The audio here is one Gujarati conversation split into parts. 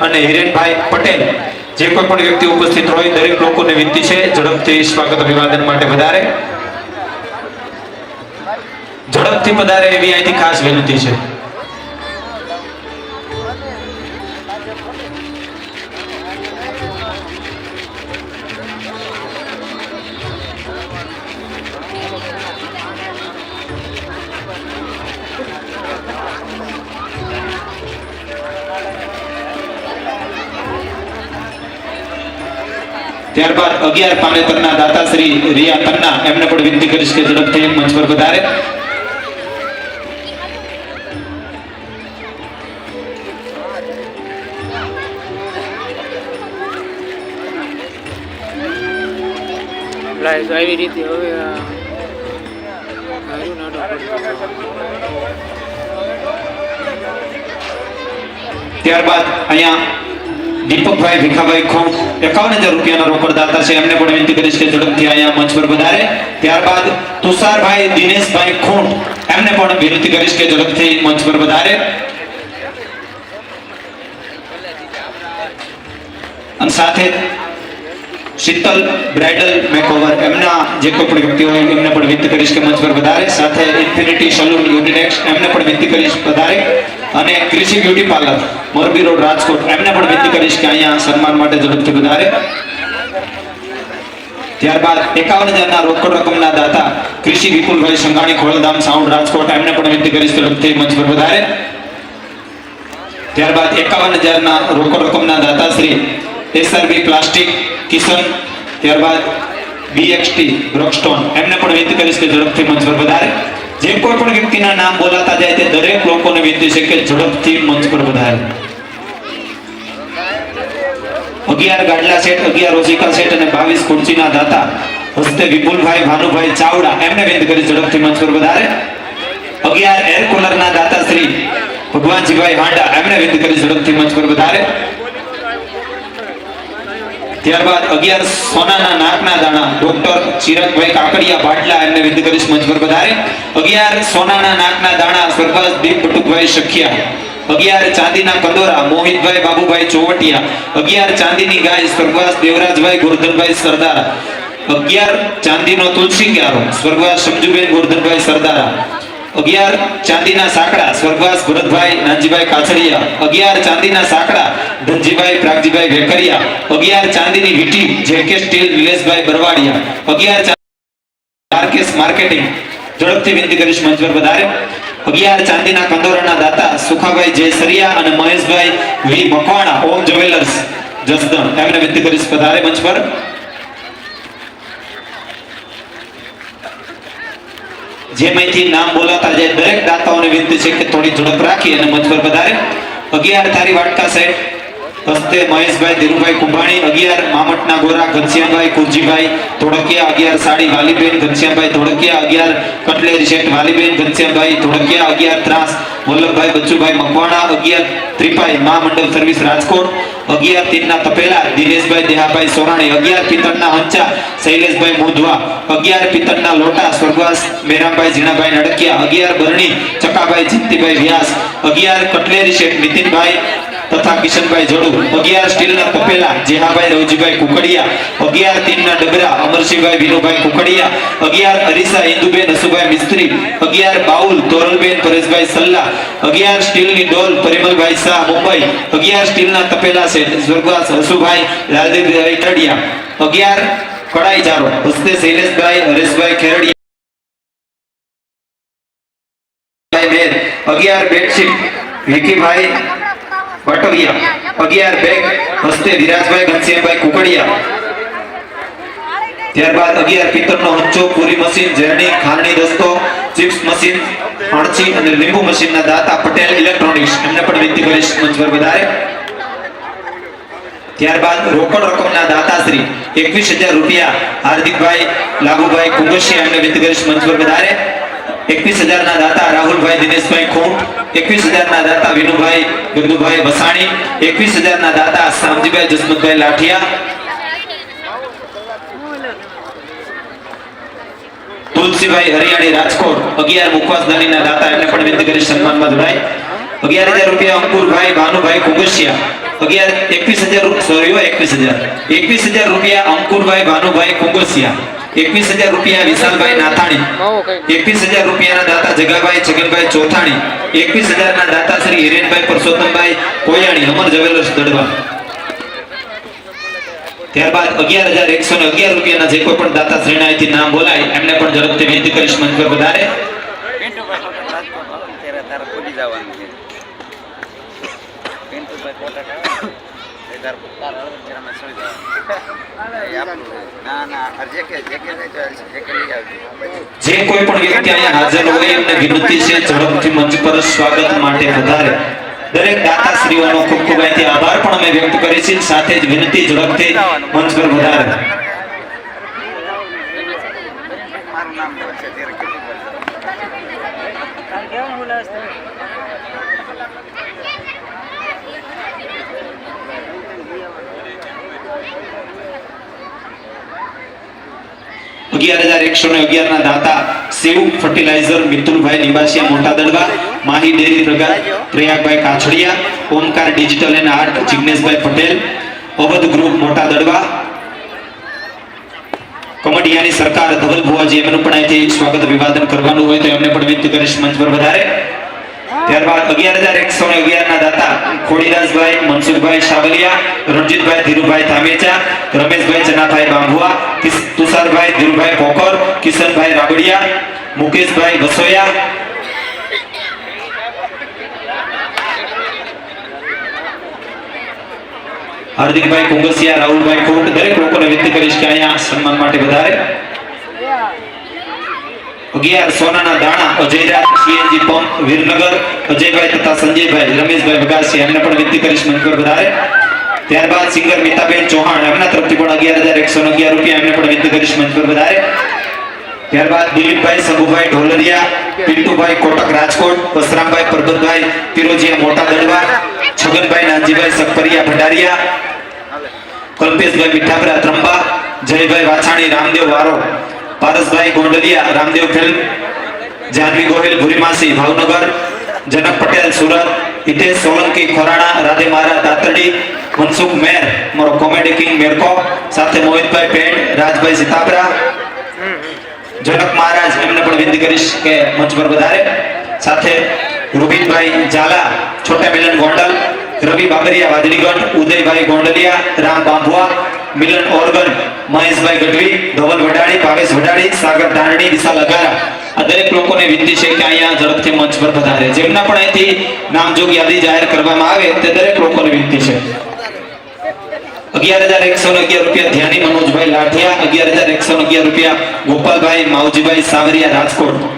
અને હિરેનભાઈ પટેલ, જે કોઈ પણ વ્યક્તિ ઉપસ્થિત હોય, દરેક લોકોને વિનંતી છે, ઝડપથી સ્વાગત અભિવાદન માટે વધારે. ઝડપથી વધારે એવી અહીંથી ખાસ વિનંતી છે. ત્યારબાદ અગિયાર પાનેતરના દાતા શ્રી રિયા તન્ના એમને પણ વિનંતી કરીશ કે ઝડપથી મંચ પર વધારે. આવી રીતે હવે ત્યારબાદ અહીંયા દીપકભાઈ ભીખાભાઈ ખોમ એકાવન હજાર રૂપિયાના રોકડદાતા છે. એમને પણ વિનંતી કરીશ કે ઝડપથી અહીંયા મંચ પર વધારે. ત્યારબાદ તુષારભાઈ, દિનેશભાઈ ખૂંટ, એમને પણ વિનંતી કરીશ કે ઝડપથી મંચ પર વધારે. અને સાથે શીતલ, બ્રાઇડલ, મેકઓવર. એમના જે કોઈ પણ વ્યક્તિ હોય, એમને પણ વિનંતી કરીશ કે મંચ પર વધારે. સાથે ઇન્ફિનિટી સલૂન યુનિનેક્સ એમને પણ વિનંતી કરીશ વધારે. અને Krishi beauty parlour Morbi road Rajkot, એમને પણ વિનંતી કરીશ કે અહીંયા સન્માન માટે ઝડપથી વધારે. ત્યારબાદ એકાવન હજારના રોકડ રકમના દાતા કૃષિ વિપુલભાઈ સંઘાણી ખોળધામ સાઉન્ડ રાજકોટ, એમને પણ વિનંતી કરીશ ઝડપથી મંચ પર વધારે. ત્યારબાદ એકાવન હજારના રોકડ રકમના દાતા શ્રી એસઆરબી પ્લાસ્ટિક કિશન, ત્યારબાદ બીએક્સટી બ્રોકસ્ટોન એમને પણ વિનંતી કરીશ કે ઝડપથી મંચ પર વધારે. જે કોઈ પણ વ્યક્તિના નામ બોલાતા જાય તે દરેક લોકોને વિનંતી છે કે ઝડપથી મંચ પર વધારે. અગિયાર ગાડલા સેટ, અગિયાર રોજિકા સેટ અને બાવીસ ખુરચીના દાતા. હસ્તે વિપુલભાઈ, ભાનુભાઈ ચાવડા. એમને વિનંતી કરી ઝડપથી મંચ પર વધારે. અગિયાર એર કુલરના દાતા શ્રી ભગવાનજીભાઈ હાંડા. એમને વિનંતી કરી ઝડપથી મંચ પર વધારે. ત્યારબાદ અગિયાર સોનાના નાકના દાણા. ડોક્ટર ચિરકભાઈ કાકડિયા ભાટલા એમને વિનંતી કરીશ મંચ પર વધારે. અગિયાર સોનાના નાકના દાણા સરપંચ દીપ બટુકભાઈ શખિયા અગિયાર ચાંદીના કંદોરા મોહિતભાઈ બાબુભાઈ ચોવટિયા. અગિયાર ચાંદીની ગાય સ્વર્ગવાસ દેવરાજભાઈ ગોરધનભાઈ સરદારા. અગિયાર ચાંદીનો તુલસી ક્યારો સ્વર્ગવાસ સમજુબેન ગોરધનભાઈ સરદારા. અગિયાર ચાંદીના સાંકડા, સ્વર્ગવાસ ભરતભાઈ, નાનજીભાઈ કાછડિયા. અગિયાર ચાંદીના સાંકડા, ધનજીભાઈ, પ્રાગજીભાઈ વેકરિયા અગિયાર ચાંદીની વીટી જેકે સ્ટીલ, નિલેશભાઈ બરવાડિયા. અગિયાર માર્કેસ માર્કેટિંગ. ઝડપથી વિનંતી કરીશ મંચ પર વધારે. અગિયાર ચાંદીના કંદોરાના દાતા, સુખાભાઈ જે સરિયા અને મહેશભાઈ વી મકવાણા, ઓમ જ્વેલર્સ. જસદણ. એમને વિનંતી કરીશ વધારે મંચ પર. જેમાંથી નામ બોલાતા જાય દરેક દાતાઓને વિનંતી છે કે થોડી ઝડપ રાખી અને મંચ પર વધારે. અગિયાર તારી વાટકા સાહેબ. હસ્તે મહેશભાઈ ધીરુભાઈ કુંભાણી, અગિયાર મામટના ગોરા, ઘનશ્યામભાઈ કુરજીભાઈ ધોળકિયા, અગિયાર સાડી વાલીબેન, ઘનશ્યામભાઈ ધોળકિયા, અગિયાર કટલેર શેઠ વાલીબેન, ઘનશ્યામભાઈ ધોળકિયા, અગિયાર ત્રાસ વલ્લભભાઈ બચ્ચુભાઈ મકવાણા, અગિયાર ત્રિપાઈ મા મંડળ સર્વિસ રાજકોટ, અગિયાર તીનના તપેલા દિનેશભાઈ દેહાભાઈ સોરાણી, અગિયાર પિત્તળના હંચા શૈલેષભાઈ મોધવા અગિયાર પિત્તળના લોટા સ્વર્ગવાસ મેરામભાઈ ઝીણાભાઈ નડકિયા, અગિયાર બરણી ચકાભાઈ જીતિભાઈ વ્યાસ, અગિયાર કટલેરી શેઠ નીતિનભાઈ તથા કિશનભાઈ જડુ. અગિયાર સ્ટીલના તપેલા જેહાભાઈ રવજીભાઈ કુકડિયા, અગિયાર તીનના ડબરા, અમરસિંહભાઈ વિનુભાઈ કુકડિયા, અગિયાર અરીસા ઇન્દુબેન હસુભાઈ મિસ્ત્રી, અગિયાર બાઉલ તોરલબેન પરેશભાઈ સલ્લા, અગિયાર સ્ટીલની ડોલ પરિમલભાઈ શાહ મુંબઈ, અગિયાર સ્ટીલના તપેલા છે સ્વર્ગવાસ હસુભાઈ લાલદેવભાઈ ટડિયા અગિયાર કડાઈ જારો હસ્તે શૈલેષભાઈ, હરેશભાઈ ખેરડિયા, અગિયાર બેડશીટ, વિકીભાઈ વટવિયા અગિયાર બેગ, હસ્તે વિરાજભાઈ ઘનશ્યામભાઈ કુકડિયા. ત્યારબાદ અગિયાર પિત્તળનો હંચો પૂરી મશીન, ઝેરણી, ખાંડની દસ્તો, ચિપ્સ મશીન અણચી અને લીંબુ મશીનના દાતા પટેલ ઇલેક્ટ્રોનિક્સ. એમને પણ વિનંતી કરીશ મંચ પર વધારે. ત્યારબાદ રોકડ રકમના દાતાશ્રી એકવીસ હજાર રૂપિયા હાર્દિકભાઈ લાભુભાઈ કુંગસિયા એમને વિનંતી કરીશ મંચ પર વધારે. એકવીસ હજારના દાતા રાહુલભાઈ દિનેશભાઈ ખૂંટ એકવીસ હજારના દાતા વિનુભાઈ ગંદુભાઈ વસાણી, એકવીસ હજારના દાતા શામજીભાઈ જસમતભાઈ લાઠિયા. તુલસીભાઈ હરિયાણી રાજકોટ, અગિયાર મુખવાસદારીના દાતા, એમને પણ વિનંતી કરી સન્માનમાં જોડાય. અગિયાર હજાર રૂપિયા અંકુરભાઈ, ભાનુભાઈ કુંગસિયા. અગિયાર એકવીસ હજાર સોરી એકવીસ હજાર. એકવીસ હજાર રૂપિયા અંકુરભાઈ ભાનુભાઈ કુંગોસિયા. એકવીસ હજાર રૂપિયા વિશાલભાઈ નાથાણી. એકવીસ હજાર રૂપિયાના દાતા જગાભાઈ છગનભાઈ ચોથાણી. એકવીસ હજારના દાતા શ્રી હિરેનભાઈ પરસોત્તમભાઈ કોયાણી અમર જવેલર્સ દડવા ત્યારબાદ અગિયાર હજાર એકસો ને અગિયાર રૂપિયાના જે કોઈ પણ દાતા શ્રેણી અહીંથી નામ બોલાય એમને પણ ઝડપથી વિનંતી કરીશ મંચ પર વધારે ત્યારે તારે ભૂલી જવાનું છે પિન્ટુભાઈ કોટક ના ના આ જે કોઈ પણ વ્યક્તિ અહીંયા હાજર હોય એમને વિનંતી છે ઝડપથી મંચ પર સ્વાગત માટે વધારે. દરેક દાતાશ્રીઓનો ખૂબ ખૂબ અહીંથી આભાર પણ અમે વ્યક્ત કરીએ છીએ. સાથે જ વિનંતી ઝડપથી મંચ પર વધારે. મારું નામ છે? અગિયાર હજાર એકસો ને અગિયાર દાતા સેવ ફર્ટિલાઇઝર મિતુલભાઈ Nivasiya Mota Dadva, Mahi dairy પ્રયાગભાઈ Kachhadiya, Omkar digital and art, જિગ્નેશભાઈ પટેલ, અવધ ગ્રુપ મોટા દડવા, કમડિયાની સરકાર ધવલ ભુવાજી એમનું પણ અહીંથી સ્વાગત અભિવાદન કરવાનું હોય તો એમને પણ વિનંતી કરીશ મંચ પર વધારે. ત્યારબાદ અગિયાર હજાર એકસો ને અગિયાર ના દાતા ખોડીદાસભાઈ, મનસુખભાઈ સાવલિયા, રણજીતભાઈ, ધીરુભાઈ ધામેચા, રમેશભાઈ ચનાભાઈ બાંભુઆ તુષારભાઈ, ધીરુભાઈ પોકર કિશનભાઈ રાબડિયા, મુકેશભાઈ વસોયા. હાર્દિકભાઈ કુંગસિયા, રાહુલભાઈ કોટ દરેક લોકોને વિનંતી કરીશ કે અહીંયા સન્માન માટે વધારે અગિયાર સોનાના દાણા અજયરાજ સીએનજી પંપ, વીરનગર, અજયભાઈ તથા સંજયભાઈ, રમેશભાઈ વગાસી એમને પણ વિનંતી કરીશ મંચ વધારે. ત્યારબાદ સિંગર મિતાબેન ચૌહાણ, એમના તરફથી પણ અગિયાર હજાર એકસો અગિયાર રૂપિયા એમને પણ વિનંતી કરીશ મંચ વધારે. ત્યારબાદ દિલીપભાઈ, સબુભાઈ ઢોલરિયા, પિન્ટુભાઈ કોટક રાજકોટ, વસરામભાઈ પરબતભાઈ પિરોજીયા મોટા દડવા, છગનભાઈ નાનજીભાઈ સકપરિયા ભંડારિયા, કલ્પેશભાઈ મીઠાભરા ત્રંબા, જયભાઈ વાછાણી, રામદેવ વારો. પારસભાઈ ગોંડલિયા રામદેવ ફિલ્મ જાનવી ગોહિલ ભુરીમાસી ભાવનગર જનક પટેલ સુરત હિતેશ સોલંકી ખોરાણા રાધે મારા દાતરડી મનસુખ મેર મારો કોમેડી કિંગ મેરકો સાથે મોહિતભાઈ પેણ રાજભાઈ સિતાબરા જનક મહારાજ એમને પણ વિનંતી કરીશ કે મંચ પર વધારે. સાથે રૂબીનભાઈ ઝાલા, છોટા મિલન ગોંડલ, રવિ બાબરિયા વાદળીગઢ ઉદયભાઈ ગોંડલિયા, રામ બાંભુઆ મિલન ઓર્ગન, મહેશભાઈ ગઢવી, ધવલ વડાડી ભાવેશ વડાડી સાગર ધારણી, વિશાલ અગારા. આ દરેક લોકોને વિનંતી છે કે અહીંયા ઝડપથી મંચ પર વધારે. જેમના પણ અહીંથી નામજોગ યાદી જાહેર કરવામાં આવે, તે દરેક લોકોને વિનંતી છે. અગિયાર હજાર એકસો અગિયાર રૂપિયા ધ્યાની મનોજભાઈ લાઠિયા, અગિયાર હજાર એકસો અગિયાર રૂપિયા ગોપાલભાઈ માવજીભાઈ સાવરિયા રાજકોટ.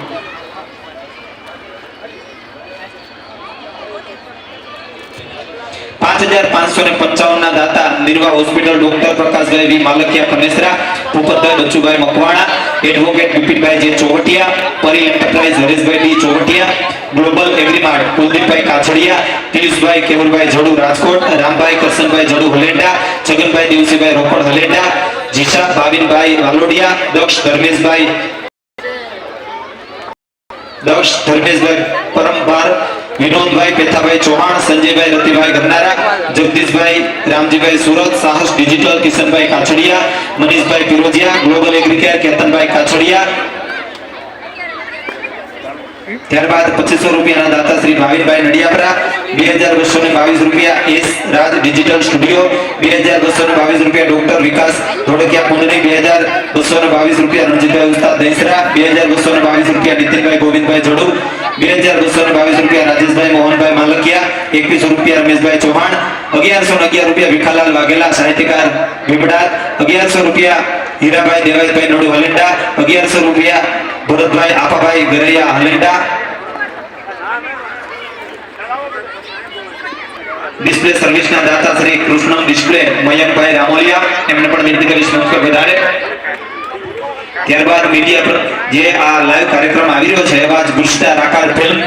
પાંચ હજાર પાંચસો ને પંચાવન ના દાતા નિર્વા હોસ્પિટલ ડોક્ટર પ્રકાશભાઈ વી માલકિયા કનેસરા ભૂપતભાઈ બચ્ચુભાઈ મકવાણા, એડવોકેટ બિપિનભાઈ જે ચોવટિયા, પરી એન્ટરપ્રાઇઝ હરેશભાઈ ડી ચોવટિયા, ગ્લોબલ એગ્રીમાર્ટ કુલદીપભાઈ કાછડિયા, પિયુષભાઈ કેવલભાઈ જડુ રાજકોટ, રામભાઈ કરશનભાઈ જડુ હલેન્ડા છગનભાઈ દિવસીભાઈ રોકડ હલેટા જીશા ભાવિનભાઈ વાલોડિયા, દક્ષ ધર્મેશભાઈ દક્ષ ધર્મેશભાઈ પરમભાર વિનોદભાઈ પેથાભાઈ ચૌહાણ સંજયભાઈ Ratibhai ગરનારા Jagdishbhai Ramjibhai Surat Sahas digital Kishanbhai Kachhadiya Manishbhai Pirojiya global agricare Ketanbhai Kachhadiya ત્યારબાદ પચીસો રૂપિયાના દાતા શ્રી ભાવિનભાઈ નડિયાપરા, બે હજાર બસો ને બાવીસ રૂપિયા એસ રાજ ડિજિટલ સ્ટુડિયો, બે હજાર બસો ને બાવીસ રૂપિયા ડોક્ટર વિકાસ ધોળકિયા કુંડની બે હજાર બસો ને બાવીસ રૂપિયા રણજીતભાઈ ઉસ્તાદ દહીસરા, બે હજાર બસો ને બાવીસ રૂપિયા નીતિનભાઈ ગોવિંદભાઈ જોડુ બે હજાર બસો બાવીસ રૂપિયા રાજેશભાઈ, મોહનભાઈ માલકિયા, એકવીસો રૂપિયા રમેશભાઈ ચૌહાણ, અગિયારસો ને અગિયાર રૂપિયા વિખાલાલ વાઘેલા, સાહિત્યકાર ભીમડાત અગિયારસો રૂપિયા હીરાભાઈ દેવાઈભાઈ નડુ હલેન્ડા અગિયારસો રૂપિયા ભરતભાઈ આપાભાઈ ગરૈયા હલેન્ડા ડિસ્પ્લે સર્વિસના દાતા શ્રી કૃષ્ણ ડિસ્પ્લે મયંકભાઈ રામોલિયા. એમને પણ વિનંતી કરીશ નમસ્કાર વધારે ત્યારબાદ મીડિયા પર જે આ લાઈવ કાર્યક્રમ આવી રહ્યો છે, એવા જ ગુસ્તા રાકાર ફિલ્મ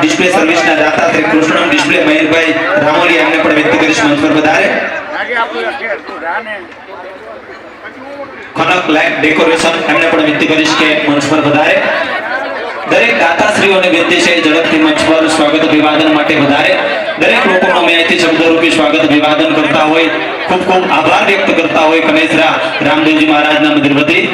ડિસ્પ્લે સર્વિસના દાતા શ્રી કૃષ્ણમ ડિસ્પ્લે મહેરભાઈ રામોલી, એમને વિનંતી કરીશ મંચ પર ખનક લાઈટ ડેકોરેશન એમને પણ વ્યક્તિ કરીશ કે મંચ પર વધારે. દરેક દાતાશ્રીઓને વિનંતી છે, ઝડપથી મંચ પર સ્વાગત અભિવાદન માટે વધારે. દરેક લોકોનો મેં અહીંથી શબ્દરૂપી સ્વાગત અભિવાદન કરતા હોય, ખૂબ ખૂબ આભાર વ્યક્ત કરતા હોય કનેસરા રામદેવજી મહારાજના મંદિર વતી.